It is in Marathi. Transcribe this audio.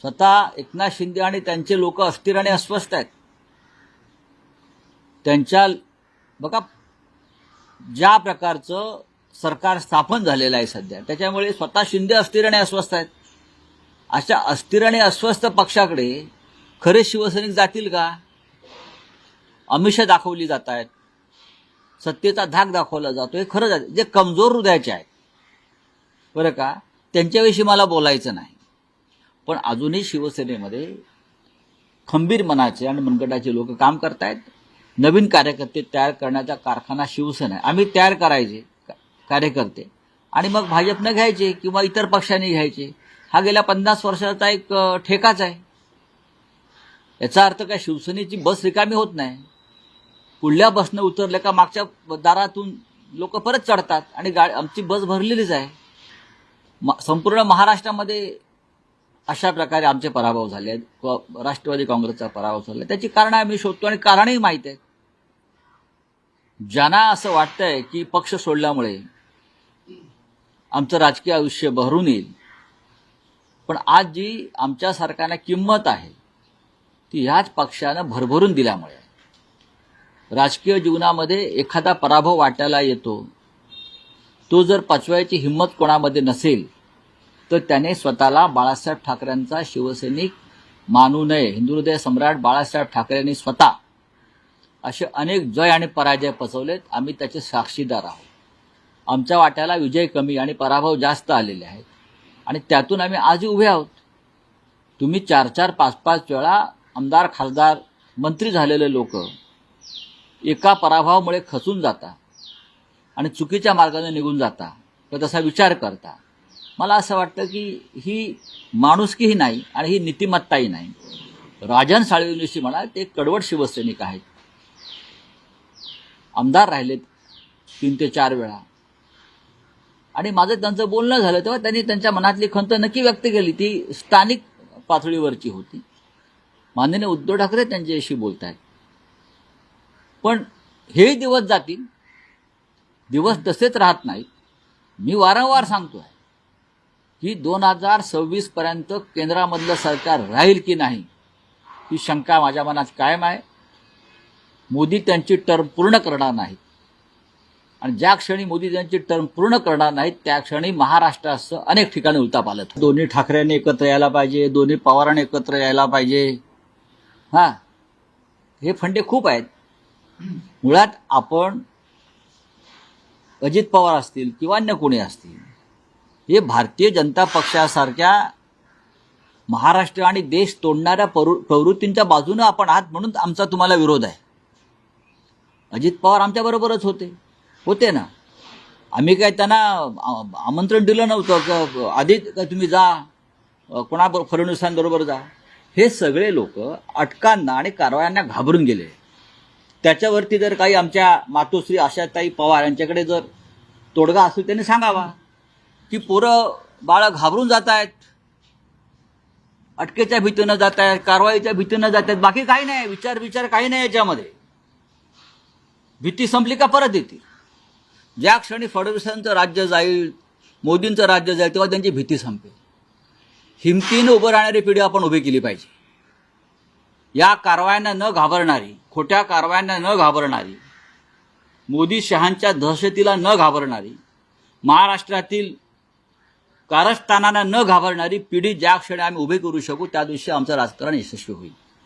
स्वतः एकनाथ शिंदे आणि त्यांचे लोक अस्थिर आणि अस्वस्थ आहेत. त्यांच्या बघा ज्या प्रकारचं सरकार स्थापन झालेलं आहे सध्या त्याच्यामुळे स्वतः शिंदे अस्थिर आणि अस्वस्थ आहेत. अशा अस्थिर आणि अस्वस्थ पक्षाकडे खरे शिवसैनिक जातील का? अमिषा दाखवली जात आहेत. सत्तेचा धाक दाखवला जातो. हे खरंच आहे जे कमजोर हृदयाचे आहेत. बरं का? त्यांच्याविषयी मला बोलायचं नाही. पण अजूनही शिवसेनेमध्ये खंबीर मनाचे आणि मनगटाचे लोक काम करतायत. नवीन कार्यकर्ते तयार करण्याचा कारखाना शिवसेना आहे. आम्ही तयार करायचे का- कार्यकर्ते. आणि मग भाजपनं घ्यायचे किंवा इतर पक्षांनी घ्यायचे. हा गेल्या पन्नास वर्षाचा एक ठेकाच आहे. याचा अर्थ काय? शिवसेनेची बस रिकामी होत नाही. पुढल्या बसनं उतरल्या का मागच्या दारातून लोक परत चढतात आणि गा आमची बस भरलेलीच आहे. म- संपूर्ण महाराष्ट्रामध्ये अशा प्रकारे आमचे पराभव झाले. आहेत राष्ट्रवादी काँग्रेसचा पराभव झाला. आहे. त्याची कारणं आम्ही शोधतो आणि कारणही माहीत आहेत. ज्यांना असं वाटतंय की पक्ष सोडल्यामुळे आमचं राजकीय आयुष्य बहरून येईल पण आज जी आमच्या सरकारला किंमत आहे ती ह्याच पक्षानं भरभरून दिल्यामुळे राजकीय जीवनामध्ये एखादा पराभव वाटायला येतो. तो जर पचवायची हिंमत कोणामध्ये नसेल तर त्याने स्वतःला बाळासाहेब ठाकरेंचा शिवसैनिक मानू नये. हिंदू हृदय सम्राट बाळासाहेब ठाकरेंनी स्वतः असे अनेक जय आणि पराजय पचवलेत आम्ही त्याचे साक्षीदार आहोत. आमच्या वाट्याला विजय कमी आणि पराभव जास्त आलेले आहेत. आणि त्यातून आम्ही आजही उभे आहोत. तुम्ही चार चार पाच पाच वेळा आमदार खासदार मंत्री झालेले लोक एका पराभवामुळे खचून जाता आणि चुकीच्या मार्गाने निघून जाता. तर तसा विचार करता. मला असं वाटतं की ही माणुसकीही नाही आणि ही नीतिमत्ताही नाही. राजन साळवींविषयी म्हणा ते कडवट शिवसैनिक आहेत. आमदार राहिलेत तीन ते चार वेळा. आणि माझं त्यांचं बोलणं झालं तेव्हा त्यांनी त्यांच्या मनातली खंत नक्की व्यक्त केली. ती स्थानिक पातळीवरची होती. माननीय उद्धव ठाकरे त्यांच्याशी बोलत आहेत पण हे दिवस जातील. दिवस तसेच राहत नाहीत. मी वारंवार सांगतोय. ही दोन हजार सव्वीस पर्यंत केंद्रामधलं सरकार राहील की नाही ही शंका माझ्या मनात कायम आहे. मोदी त्यांची टर्म पूर्ण करणार नाहीत. आणि ज्या क्षणी मोदी त्यांची टर्म पूर्ण करणार नाहीत त्या क्षणी महाराष्ट्रासह अनेक ठिकाणी उलताप आलं. दोन्ही ठाकरेंनी एकत्र यायला पाहिजे दोन्ही पवारांनी एकत्र यायला पाहिजे. हां हे फंडे खूप आहेत. मुळात आपण अजित पवार असतील किंवा अन्य कोणी असतील हे भारतीय जनता पक्षासारख्या महाराष्ट्र आणि देश तोडणाऱ्या प्रवृ- प्रवृत्तींच्या बाजूनं आपण आहात म्हणून आमचा तुम्हाला विरोध आहे. अजित पवार आमच्याबरोबरच होते. होते ना. आम्ही काय त्यांना आमंत्रण दिलं नव्हतं. क- आधी तुम्ही जा. कोणाबरोबर कोणा फडणवीसांबरोबर जा. हे सगळे लोक अटकांना आणि कारवायांना घाबरून गेले. त्याच्यावरती जर काही आमच्या मातोश्री आशाताई पवार यांच्याकडे जर तोडगा असेल त्यांनी सांगावा. की पोरं बाळं घाबरून जात आहेत अटकेच्या भीतीनं जात आहेत कारवाईच्या भीतीनं जात आहेत बाकी काही नाही विचार विचार काही नाही याच्यामध्ये. भीती संपली का परत येते? ज्या क्षणी फडणवीसांचं राज्य जाईल मोदींचं राज्य जाईल तेव्हा त्यांची भीती संपेल. हिमतीनं उभं राहणारी पिढी आपण उभी केली पाहिजे. या कारवायांना न घाबरणारी खोट्या कारवायांना न घाबरणारी मोदी शहांच्या दहशतीला न घाबरणारी महाराष्ट्रातील कारस्थानांना न घाबरणारी पिढी ज्या क्षणी आम्ही उभी करू शकू त्या दिवशी आमचं राजकारण यशस्वी होईल.